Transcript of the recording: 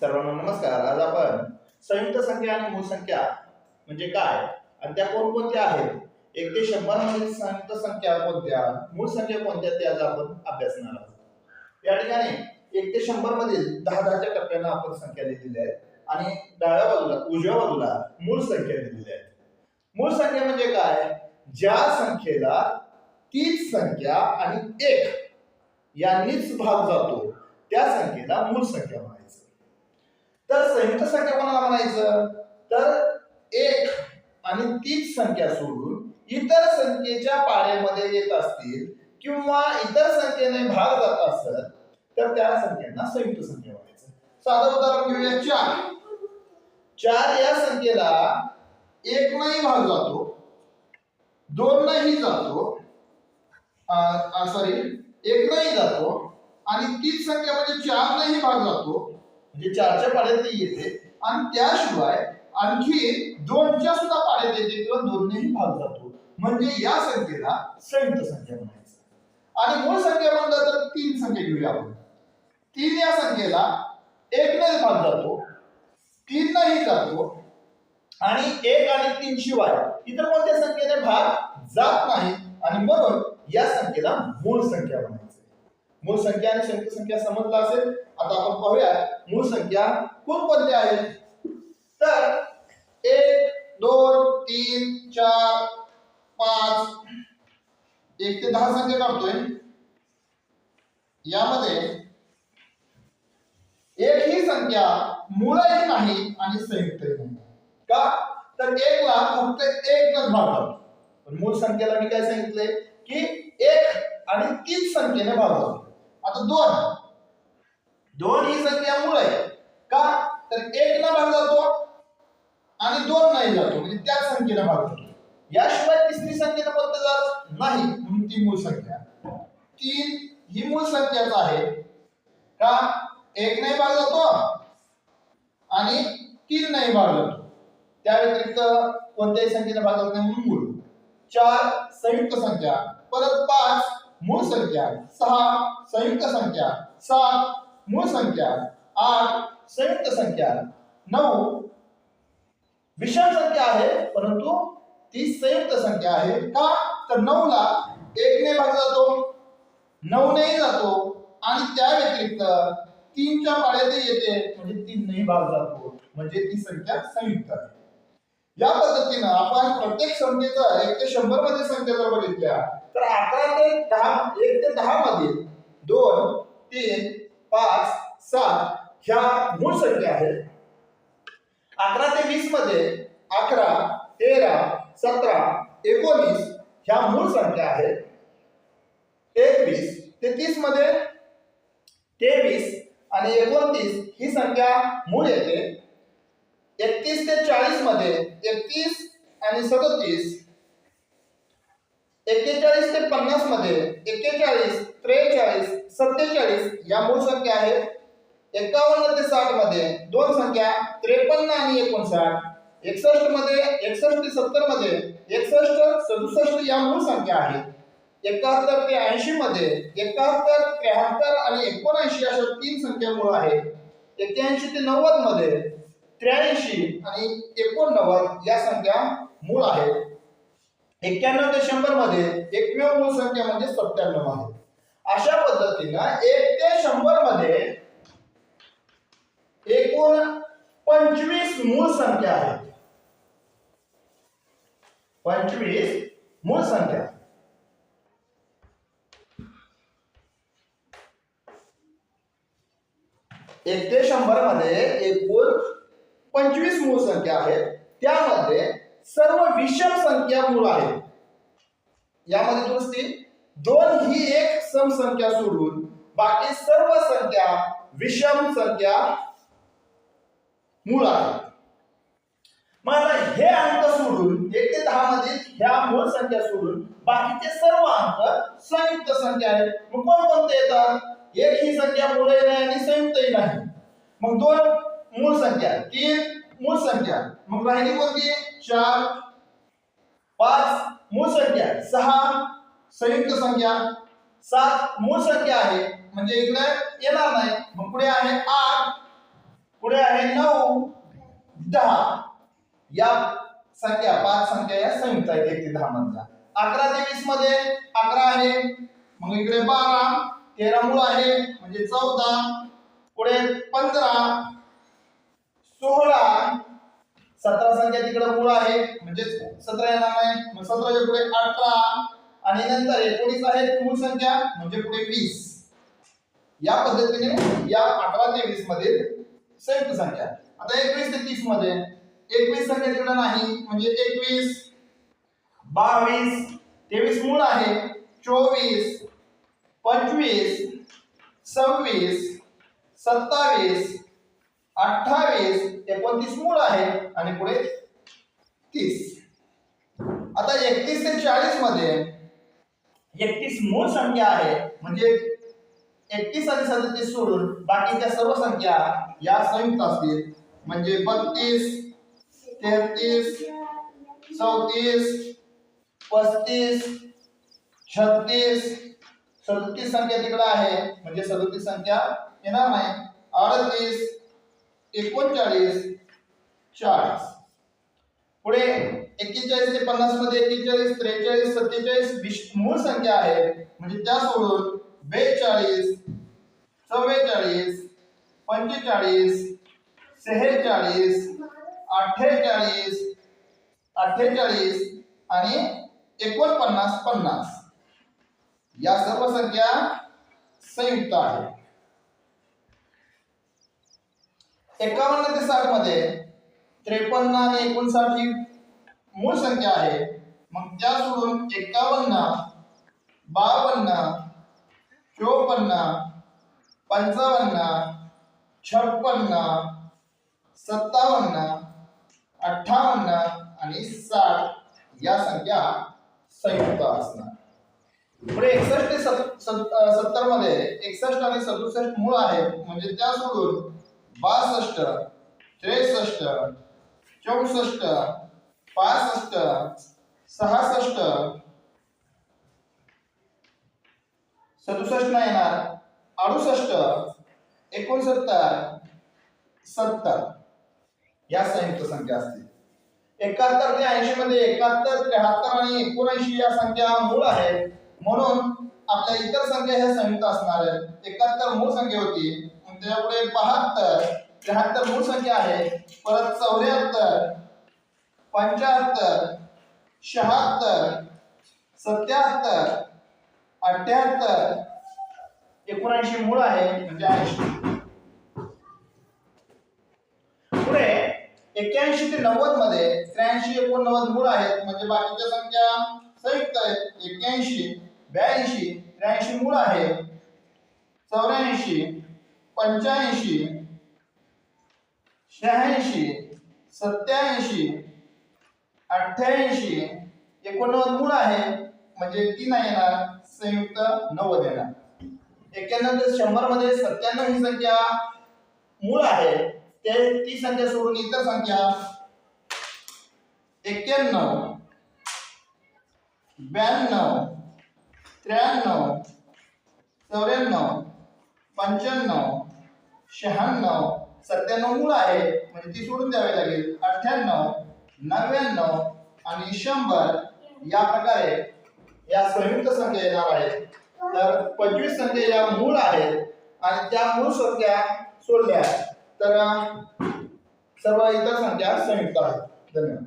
सर्वांना नमस्कार. आज आपण संयुक्त संख्या आणि मूळ संख्या म्हणजे काय? आणि त्या कोणकोणत्या आहेत? एक ते शंभर मधील संयुक्त संख्या कोणत्या? मूळ संख्या कोणत्या? ते आज आपण अभ्यासणार आहोत. या ठिकाणी एक ते शंभर मधील दहा दहाच्या टप्प्यानं आपण संख्या लिहिलेल्या आहेत. आणि डाव्या बाजूला उजव्या बाजूला मूळ संख्या लिहिलेल्या आहेत. मूळ संख्या म्हणजे काय? ज्या संख्येला तीच संख्या आणि एक यांनीच भाग जातो त्या संख्येला मूळ संख्या म्हणायचं. तर संयुक्त संख्या कोणाला म्हणायचं? तर एक आणि तीच संख्या सोडून इतर संख्येच्या पाड्यामध्ये येत असतील किंवा इतर संख्येने भाग जात असत तर त्या संख्यांना संयुक्त संख्या म्हणायचं. साधं उदाहरण घेऊया. चार. चार या संख्येला एक नाही भाग जातो दोन नाही जातो सॉरी एक नाही जातो आणि तीच संख्या म्हणजे चार नाही भाग जातो. म्हणजे चारच्या पाड्यात येते. आणि त्याशिवाय आणखी दोनच्या सुद्धा पाड्यात येते किंवा दोननेही भाग जातो. म्हणजे या संख्येला संयुक्त संख्या म्हणायचं. आणि मूळ संख्या म्हणलं तर तीन संख्या घेऊया आपण. तीन या संख्येला एक नाही भाग जातो. तीन नाही जातो. आणि एक आणि तीन शिवाय इतर कोणत्या संख्येने भाग जात नाही आणि म्हणून या संख्येला मूळ संख्या म्हणायची. मूळ संख्या आणि संयुक्त संख्या समजला असेल आता आपण पाहूया मूळ संख्या कोणकोणत्या आहेत? तर एक दोन तीन चार पाच एक ते दहा संख्या काढतोय. यामध्ये एक ही संख्या मूळही नाही आणि संयुक्तही नाही. का? तर एक ला फक्त एकच भाग पण मूळ संख्येला मी काय सांगितलंय? की एक आणि तीन संख्येने भाग आता दोन. दोन ही संख्या मूळ आहे. का? तर एक ना भाग जातो आणि दोन नाही जातो. म्हणजे त्याच संख्येला भाग जातो. याशिवाय तिसरी संख्येनं कोणतं जात नाही. म्हणून ती मूळ संख्या. तीन ही मूळ संख्याच आहे. का? एक नाही भाग जातो आणि तीन नाही भाग जातो. त्या व्यतिरिक्त कोणत्याही संख्येला भाग जात नाही म्हणून मूळ. चार संयुक्त संख्या. परत पाच मूळ संख्या सहा संयुक्त संख्या सात मूळ संख्या आठ संयुक्त संख्या नऊ. विषम संख्या आहे परंतु ती संयुक्त संख्या आहे का? तर नऊ ला एक ने भाग जातो नऊ ने जातो आणि त्या व्यतिरिक्त तीनच्या पाड्यात येते म्हणजे तीन नाही भाग जातो म्हणजे ती संख्या संयुक्त आहे. या पद्धतीनं आपण प्रत्येक संख्येचा एक ते शंभरमध्ये संख्या जर बघितल्या तर अकरा ते दहा एक ते दहा मध्ये दोन तीन पाच सात ह्या मूळ संख्या आहेत. अकरा ते वीसमध्ये अकरा तेरा सतरा एकोणीस ह्या मूळ संख्या आहेत. एकवीस ते तीसमध्ये तेवीस आणि एकोणतीस ही संख्या मूळ येते. एकतीस ते चाळीसमध्ये एकतीस आणि सदतीस एक्केचाळीस ते पन्नासमध्ये एक्केचाळीस त्रेचाळीस सत्तेचाळीस या मूळ संख्या आहेत. एकावन्न ते साठमध्ये दोन संख्या त्रेपन्न आणि एकोणसाठ. एकसष्टमध्ये एकसष्ट ते सत्तरमध्ये एकसष्ट सदुसष्ट या मूळ संख्या आहेत. एकाहत्तर ते ऐंशी मध्ये एकाहत्तर त्र्याहत्तर आणि एकोणऐंशी अशा तीन संख्या मूळ आहेत. एक्क्याऐंशी ते नव्वदमध्ये त्र्याऐंशी आणि एकोणनव्वद या संख्या मूळ आहेत. एक्क्याण्णव ते शंभरमध्ये एकमेव मूळ संख्या म्हणजे सत्त्याण्णव आहे. अशा पद्धतीनं एक ते शंभरमध्ये एकूण पंचवीस मूळ संख्या आहेत. पंचवीस मूळ संख्या. एक ते शंभरमध्ये एकूण पंचवीस मूळ संख्या आहेत. त्यामध्ये सर्व विषम संख्या मूळ आहेत. यामध्ये दुरुस्ती दोन ही एक सम संख्या सोडून बाकी सर्व संख्या विषम संख्या मूळ आहेत. मग आता हे अंक सोडून एक ते दहा मध्ये ह्या मूळ संख्या सोडून बाकीचे सर्व अंक संयुक्त संख्या आहेत. मग कोणकोणते येतात? एक ही संख्या मूळही नाही आणि संयुक्तही नाही. मग दोन मूळ संख्या तीन मूळ संख्या. मग राहिली कोणती? चार पाच मूळ संख्या सहा संयुक्त संख्या सात मूळ संख्या आहे. म्हणजे इकडे येणार नाही. मग पुढे आहे आठ पुढे आहे नऊ दहा. या संख्या पाच संख्या या संयुक्त आहेत एक ते दहा मधल्या. अकरा ते वीसमध्ये अकरा आहे. मग इकडे बारा तेरा मूळ आहे. म्हणजे चौदा. पुढे पंधरा सोळा सतरा संख्या तिकडे मूळ आहे. म्हणजे सतरा येणार नाही मग सतराच्या पुढे अठरा आणि नंतर एकोणीस आहे मूळ संख्या म्हणजे पुढे वीस. या पद्धतीने या अठरा ते वीसमध्ये संयुक्त संख्या. आता एकवीस ते तीसमध्ये एकवीस संख्या तिकडे नाही म्हणजे एकवीस बावीस तेवीस मूळ आहे चोवीस पंचवीस सव्वीस सत्तावीस अठ्ठावीस एकोणतीस मूळ आहे आणि पुढे तीस. आता एकतीस ते चाळीसमध्ये एकतीस मूळ संख्या आहे म्हणजे एकतीस आणि सदतीस सोडून बाकीच्या सर्व संख्या या संयुक्त असतील. म्हणजे बत्तीस तेहतीस चौतीस पस्तीस छत्तीस. सदतीस संख्या तिकडे आहे म्हणजे सदतीस संख्या येणार नाही. अडतीस एकोणचाळीस चाळीस. पुढे एक्केचाळीस ते पन्नासमध्ये एक्केचाळीस त्रेचाळीस सत्तेचाळीस मूळ संख्या आहे. म्हणजे त्या सोडून बेचाळीस चव्वेचाळीस पंचेचाळीस सेहेचाळीस अठ्ठेचाळीस अठ्ठेचाळीस आणि एकोणपन्नास पन्नास. या सर्व संख्या संयुक्त आहेत. एकावन्न ते साठमध्ये त्रेपन्न आणि एकोणसाठ ही मूळ संख्या आहे. मग त्या सोडून एकावन्न बावन्न चोपन्न पंचावन्न छप्पन्न सत्तावन्न अठ्ठावन्न आणि साठ या संख्या संयुक्त असणार. पुढे एकसष्ट ते सत्तरमध्ये एकसष्ट आणि सदुसष्ट मूळ आहे म्हणजे त्या सोडून बासष्ट त्रेसष्ट चौसष्ट पासष्ट सहासष्ट. सदुसष्ट नाही येणार. अडुसष्ट एकोणसत्तर सत्तर. या संयुक्त संख्या असतील. एकाहत्तर ते ऐंशी मध्ये एकाहत्तर त्र्याहत्तर आणि एकोणऐंशी या संख्या मूळ आहेत. म्हणून आपल्या इतर संख्या ह्या संयुक्त असणार आहेत. एकाहत्तर मूळ संख्या होती. त्यापुढे बहात्तर त्र्याहत्तर मूळ संख्या आहे. परत चौऱ्याहत्तर पंच्याहत्तर शहात्तर सत्याहत्तर अठ्याहत्तर. एकोणऐंशी मूळ आहे म्हणजे ऐंशी. पुढे एक्क्याऐंशी ते नव्वदमध्ये त्र्याऐंशी एकोणनव्वद मूळ आहेत. म्हणजे बाकीच्या संख्या संयुक्त आहेत. एक्क्याऐंशी ब्याऐंशी त्र्याऐंशी मूळ आहे. चौऱ्याऐंशी पंच्याऐंशी शहाऐंशी सत्याऐंशी अठ्ठ्याऐंशी एकोणनव्वद मूळ आहे. म्हणजे तीन येणार. संयुक्त नव्वद येणार. एक्क्याण्णव ते शंभरमध्ये सत्त्याण्णव ही संख्या मूळ आहे. ते ती संख्या सोडून इतर संख्या. एक्क्याण्णव ब्याण्णव त्र्याण्णव चौऱ्याण्णव पंच्याण्णव शहाण्णव सत्त्याण्णव मूळ आहे म्हणजे ती सोडून द्यावी लागेल. अठ्ठ्याण्णव नव्याण्णव आणि शंभर या प्रकारे या संयुक्त संख्या येणार आहेत. तर पंचवीस संख्या या मूळ आहेत आणि त्या मूळ संख्या सोडल्या तर सर्व इतर संख्या संयुक्त आहेत. धन्यवाद.